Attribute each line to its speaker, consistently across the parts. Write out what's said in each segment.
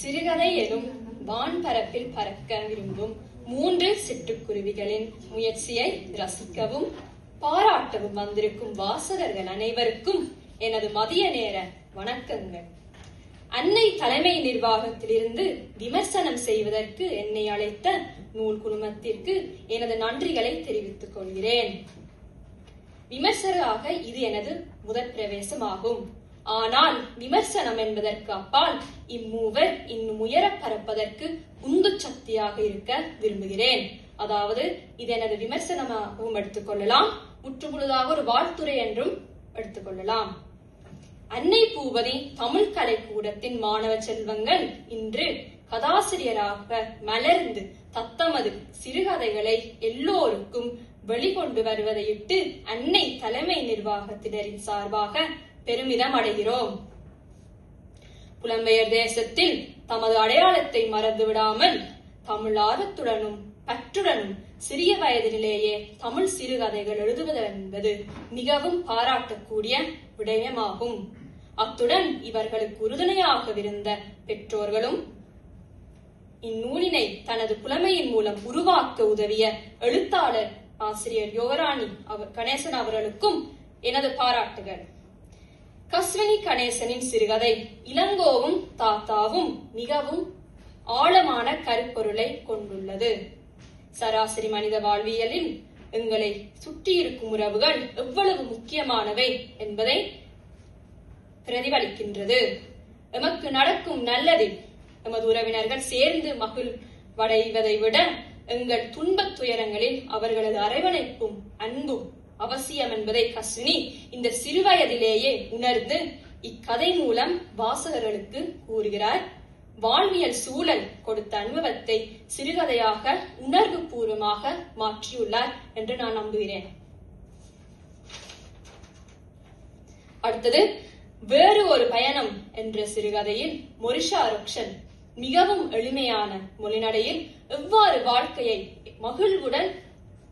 Speaker 1: சிறுகதை எனும் வான்பரப்பில் பறக்க விரும்பும் மூன்று சிட்டுக்குருவிகளின் முயற்சியை ரசிக்கவும் பாராட்டவும் வந்திருக்கும் வாசகர்கள் அனைவருக்கும் எனது மதிய நேர வணக்கங்கள். அன்னை தலைமை நிர்வாகத்திலிருந்து விமர்சனம் செய்வதற்கு என்னை அழைத்த நூல் குழுமத்திற்கு எனது நன்றிகளை தெரிவித்துக் கொள்கிறேன். விமர்சகராக இது எனது முதற் பிரவேசமாகும். ஆனால் விமர்சனம் என்பதற்கு அப்பால் இம்மூவர் இன்னும் உயர பறப்பதற்கு உந்து சக்தியாக இருக்க விரும்புகிறேன். அதாவது இது எனது விமர்சனமாகவும் எடுத்துக்கொள்ளலாம் முற்றுமுழுதாக ஒரு வாழ்த்துரை என்றும் எடுத்துக்கொள்ளலாம் அன்னை பூபதி தமிழ் கலைக்கூடத்தின் மாணவ செல்வங்கள் இன்று கதாசிரியராக மலர்ந்து தத்தமது சிறுகதைகளை எல்லோருக்கும் வெளிக்கொண்டு வருவதையிட்டு அன்னை தலைமை நிர்வாகத்தினரின் சார்பாக பெருமிதம் அடைகிறோம் புலம்பெயர் தேசத்தில் தமது அடையாளத்தை மறந்து விடாமல் தமிழ் ஆர்வத்துடனும் பற்றுடனும் சிறிய வயதிலேயே தமிழ் சிறுகதைகள் எழுதுவது என்பது மிகவும் பாராட்டக்கூடிய விடயமாகும். அத்துடன் இவர்களுக்கு உறுதுணையாகவிருந்த பெற்றோர்களும் இந்நூலினை தனது புலமையின் மூலம் உருவாக்க உதவிய எழுத்தாளர் ஆசிரியர் யோகராணி அவர் கணேசன் அவர்களுக்கும் எனது பாராட்டுகள். கஸ்வனி கணேசனின் சிறுகதை. இளங்கோவும் தாத்தாவும் மிகவும் ஆழமான கருப்பொருளை கொண்டுள்ளது. சராசரி மனித வாழ்வியலில் எங்களை சுற்றியிருக்கும் உறவுகள் எவ்வளவு முக்கியமானவை என்பதை பிரதிபலிக்கின்றது. எமக்கு நடக்கும் நல்லதில் எமது உறவினர்கள் சேர்ந்து மகிழ்வடைவதை விட எங்கள் துன்பத் துயரங்களில் அவர்களது அரவணைப்பும் அன்பும் அவசியம் என்பதை கஸ்வினி இந்த சிறுவயதிலேயே உணர்ந்து இக்கதை மூலம் வாசகர்களுக்கு கூறுகிறார். வாழ்வியல் சூழல் கொடுத்த அனுபவத்தை சிறுகதையாக உணர்வு பூர்வமாக மாற்றியுள்ளார் என்று நான் நம்புகிறேன். அடுத்தது வேறு ஒரு பயணம் என்ற சிறுகதையில் மொரிஷா ரொக்ஷன் மிகவும் எளிமையான மொழிநடையில் எவ்வாறு வாழ்க்கையை மகிழ்வுடன்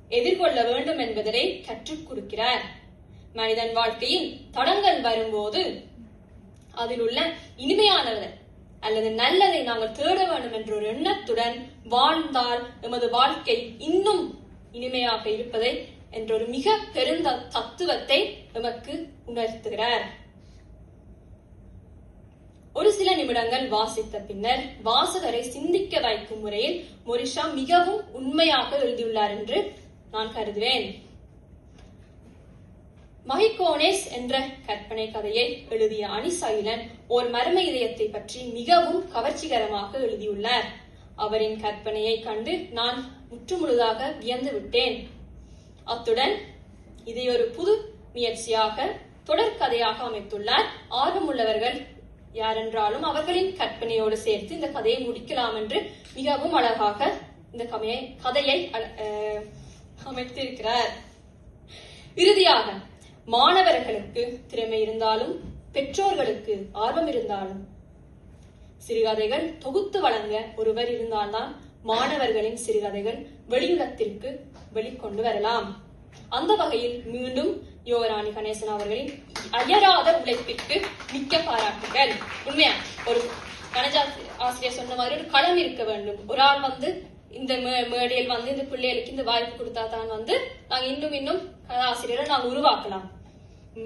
Speaker 1: எதிர்கொள்ள வேண்டும் என்பதனை கற்றுக் கொடுக்கிறார். மனிதன் வாழ்க்கையில் தடங்கள் வரும்போது அதில் உள்ள இனிமையானதை அல்லது நல்லதை நாங்கள் தேட வேண்டும் என்ற ஒரு எண்ணத்துடன் வாழ்ந்தால் எமது வாழ்க்கை இன்னும் இனிமையாக இருப்பதை என்ற ஒரு மிக பெருந்த தத்துவத்தை எமக்கு உணர்த்துகிறார். ஒரு சில நிமிடங்கள் வாசித்த பின்னர் வாசகரை சிந்திக்க வைக்கும் முறையில் மொரிஷா மிகவும் உண்மையாக எழுதியுள்ளார் என்று நான் கருதுவேன். மஹிகோனேஸ் என்ற கற்பனை கதையை எழுதிய அனிசைலன் ஓர் மர்ம இதயத்தை பற்றி மிகவும் கவர்ச்சிகரமாக எழுதியுள்ளார். அவரின் கற்பனையை கண்டு நான் முற்றுமுழுதாக வியந்து விட்டேன். அத்துடன் இதை ஒரு புது முயற்சியாக தொடர்கதையாக அமைத்துள்ளார். ஆர்வமுள்ளவர்கள் யாரென்றாலும் அவர்களின் கற்பனையோடு சேர்த்து இந்த கதையை முடிக்கலாம் என்று மிகவும் அழகாக இந்த கதையை கதையை அமைத்திருக்கிறார். இறுதியாக மாணவர்களுக்கு திறமை இருந்தாலும் பெற்றோர்களுக்கு ஆர்வம் இருந்தாலும் சிறுகதைகள் தொகுத்து வழங்க ஒருவர் இருந்தால்தான் மாணவர்களின் சிறுகதைகள் வெளியுலகத்திற்கு வெளிக்கொண்டு வரலாம். அந்த வகையில் மீண்டும் யோகராணி கணேசன் அவர்களின் அயராத உழைப்பிற்கு மிக்க பாராட்டுகள். உண்மையா? ஒரு கணஜா ஆசிரியர் சொன்ன மாதிரி ஒரு களம் இருக்க வேண்டும். ஒரு ஆள் வந்து இந்த மேடையில் வந்து இந்த பிள்ளைகளுக்கு இந்த வாய்ப்பு கொடுத்தா தான் வந்து நாங்க இன்னும் இன்னும் கதாசிரியரை நாங்கள் உருவாக்கலாம்.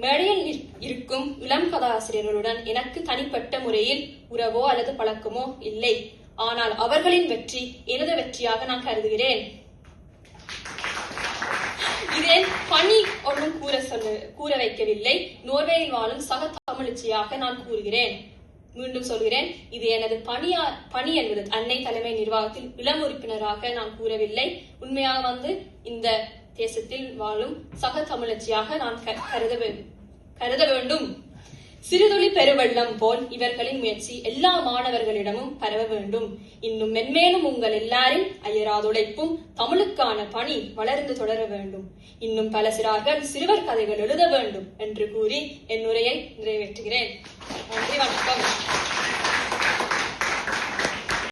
Speaker 1: மேடையில் இருக்கும் இளம் கதாசிரியர்களுடன் எனக்கு தனிப்பட்ட முறையில் உறவோ அல்லது பழக்கமோ இல்லை. ஆனால் அவர்களின் வெற்றி எனது வெற்றியாக நான் கருதுகிறேன். இதே பணி ஒன்றும் கூற சொல்ல கூற வைக்கவில்லை. நோர்வேயில் வாழும் சக தமிழ்ச்சியாக நான் கூறுகிறேன். மீண்டும் சொல்கிறேன் இது எனது பணியா பணி என்பது அன்னை தலைமை நிர்வாகத்தில் இளம் உறுப்பினராக நான் கூறவில்லை. உண்மையாக வந்து இந்த தேசத்தில் வாழும் சக தமிழச்சியாக நான் கருத கருத வேண்டும். சிறுதுளி பெருவெள்ளம் போல் இவர்களின் முயற்சி எல்லா மாணவர்களிடமும் பரவ வேண்டும். இன்னும் மென்மேலும் உங்கள் எல்லாரின் அயராதுழைப்பும் தமிழுக்கான பணி வளர்ந்து தொடர வேண்டும். இன்னும் பல சிறார்கள் சிறுவர் கதைகள் எழுத வேண்டும் என்று கூறி என் உரையை நிறைவேற்றுகிறேன். 어, 우리가 잠깐